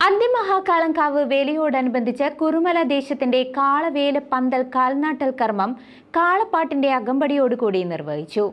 Anthimahakalankavu വേലയോടനുബന്ധിച്ച് Kurumala ദേശത്തിന്റെ കാളവേല പന്തൽ കാൽനാട്ടൽ കർമ്മം കാളപ്പാട്ടിന്റെ അകമ്പടിയോടുകൂടി നിർവഹിച്ചു.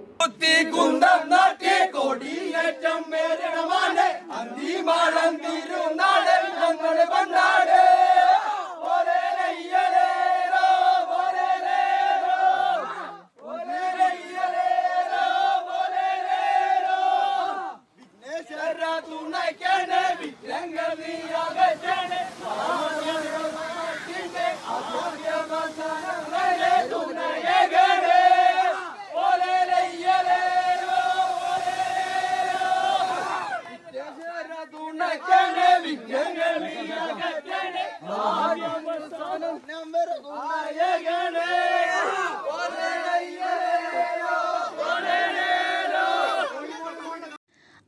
തുണയ്ക്കണേ, വിഘ്നങ്ങൾ നീ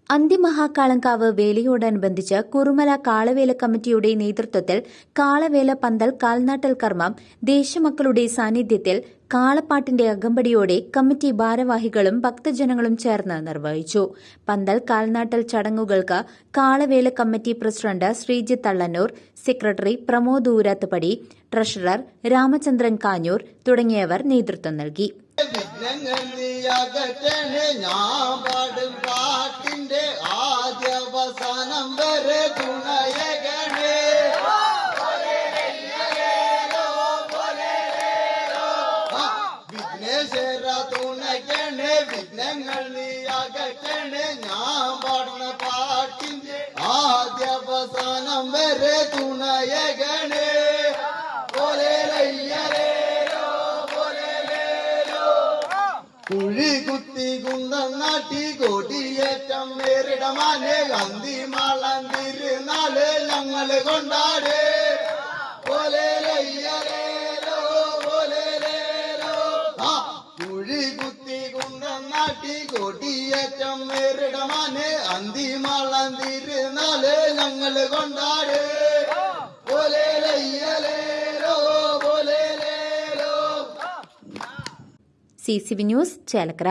അന്തിമഹാകാളങ്കാവ് വേലയോടനുബന്ധിച്ച് കുറുമല കാളവേല കമ്മിറ്റിയുടെ നേതൃത്വത്തിൽ കാളവേല പന്തൽ കാൽനാട്ടൽ കർമ്മം ദേശമക്കളുടെ സാന്നിധ്യത്തിൽ കാളപ്പാട്ടിന്റെ അകമ്പടിയോടെ കമ്മിറ്റി ഭാരവാഹികളും ഭക്തജനങ്ങളും ചേർന്ന് നിർവഹിച്ചു. പന്തൽ കാൽനാട്ടൽ ചടങ്ങുകൾക്ക് Kalavela committee president Sreejith Thallannur secretary Pramod Oorathupadi treasurer Ramachandran Kanjoor തുടങ്ങിയവർ നേതൃത്വം നൽകി. വിഘ്നങ്ങൾ നീ അകറ്റണേ ഞാൻ പാടും പാട്ടിന്റെ ആദ്യവസാനം വരെ തുണയകണേ. വിഘ്നേശ്വര തുണയ്ക്കണേ വിഘ്നങ്ങൾ നീ അകറ്റണേ ഞാൻ പാടുന്ന പാട്ടിന്റെ ആദ്യവസാനം വരെ തുണയകണേ. കുഴി കുത്തി കുന്തം നാട്ടി കൊടിയേറ്റം നേരിടമാനെ അന്തിമാളം തിരുനാൾ ഞങ്ങൾ കൊണ്ടാട് പോലേലയ്യലേലോ, പോലേലേലോ. ആ, കുഴി കുത്തി കുന്തം നാട്ടി കൊടിയേറ്റം നേരിടമാനെ അന്തിമാളം തിരുനാൾ ഞങ്ങൾ കൊണ്ടാട് സി ന്യൂസ് ചേലക്കര